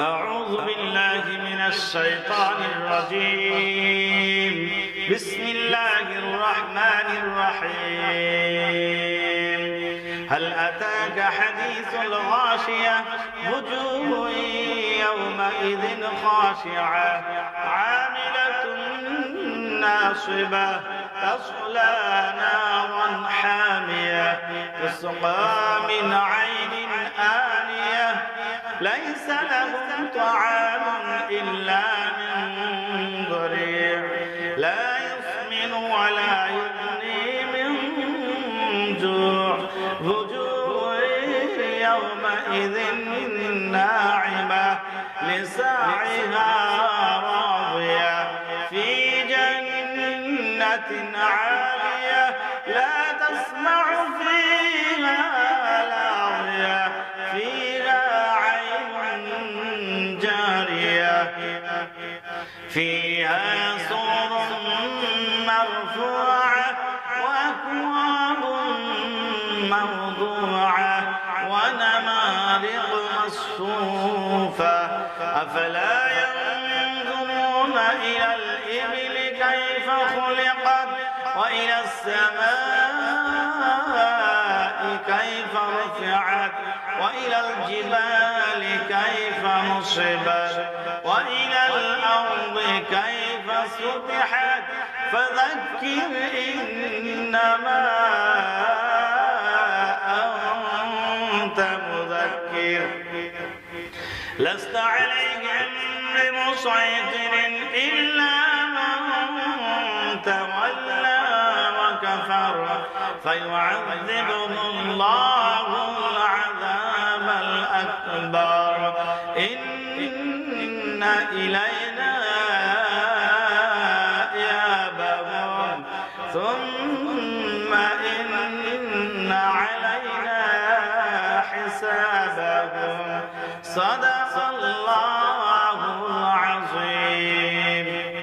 أعوذ بالله من الشيطان الرجيم. بسم الله الرحمن الرحيم. هل أتاك حديث الغاشية؟ وجوه يومئذ خاشعة. عاملة ناصبة. تصلى نارا حامية. تسقى من عين ليس لهم طعام إلا من ضريع. لا يسمن ولا يغني من جوع. وجوه يومئذ ناعمة لسعيها راضية. في جنة عالية لا تسمع فيها سور مرفوعة وأكواب موضوعة ونمارق مصفوفة. أفلا ينظرون إلى الإبل كيف خلقت وإلى السماء كيف رفعت وإلى الجبال كيف نصبت. كيف سطحت؟ فذكر إنما أنت مذكر. لست عليهم بمسيطر إلا من تولى وكفر. فيعذبه الله العذاب الأكبر. إن إلينا ثم إن علينا حسابهم. صدق الله